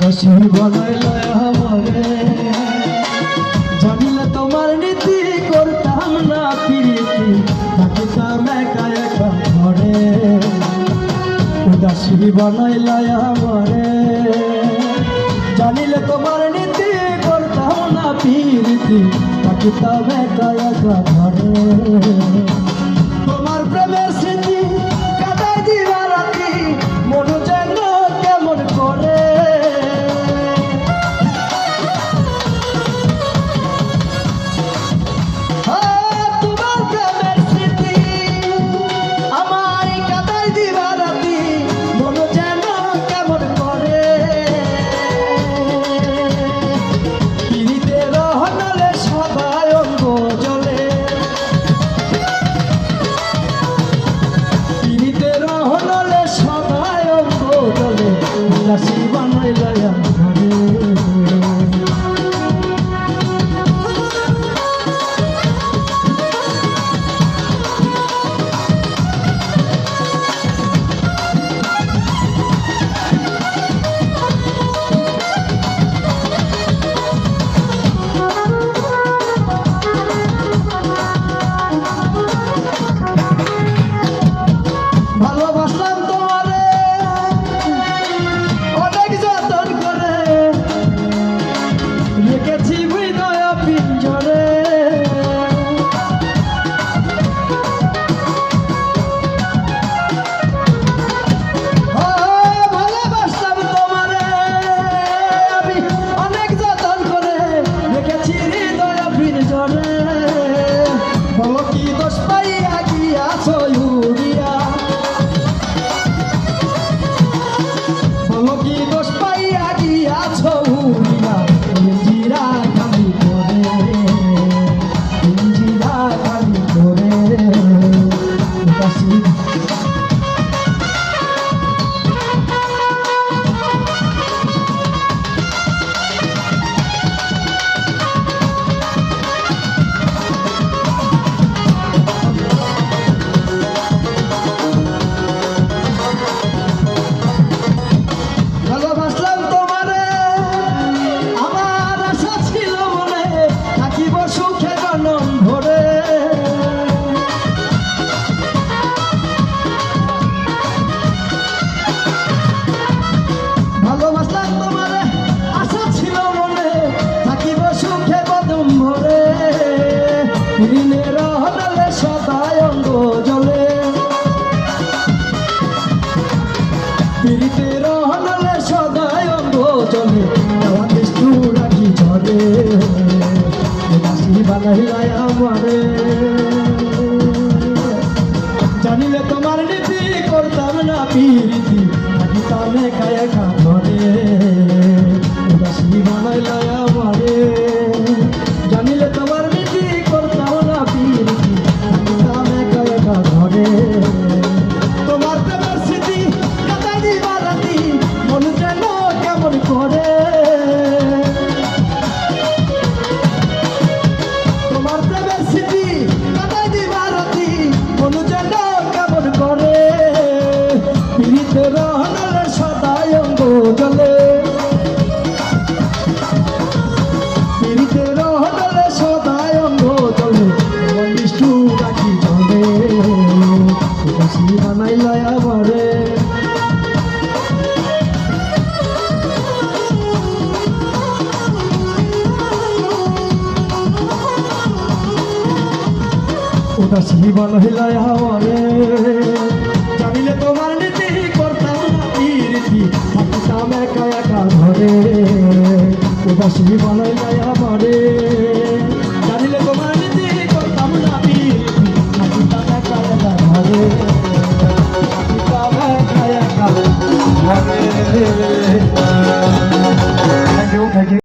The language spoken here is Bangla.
হাসি বলাইল আমারে। জানিলে তোমার নীতি করতাম না প্রীতি। থাকিতাম একা একা ঘরে। উদাসী বানাইল আমারে। জানিলে তোমার নীতি করতাম না প্রীতি। থাকিতাম একা একা তোমার প্রেমের la silva no hay la জানিলে তোমার নীতি করতাম না পিরিতি থাকিতাম একা একা ঘরে। তোমার প্রেমের স্মৃতি কাটাই দিবা রাতি, মন যেন কেমন করে। তোমার প্রেমের স্মৃতি উদাসী বানাইলাই আমারে। উদাসী বানাইলাই আমারে। জানিলে তোমার নীতি করতাম না রীতি থাকিতাম একা একা ঘরে। উদাসী বানাইলাই আমারে।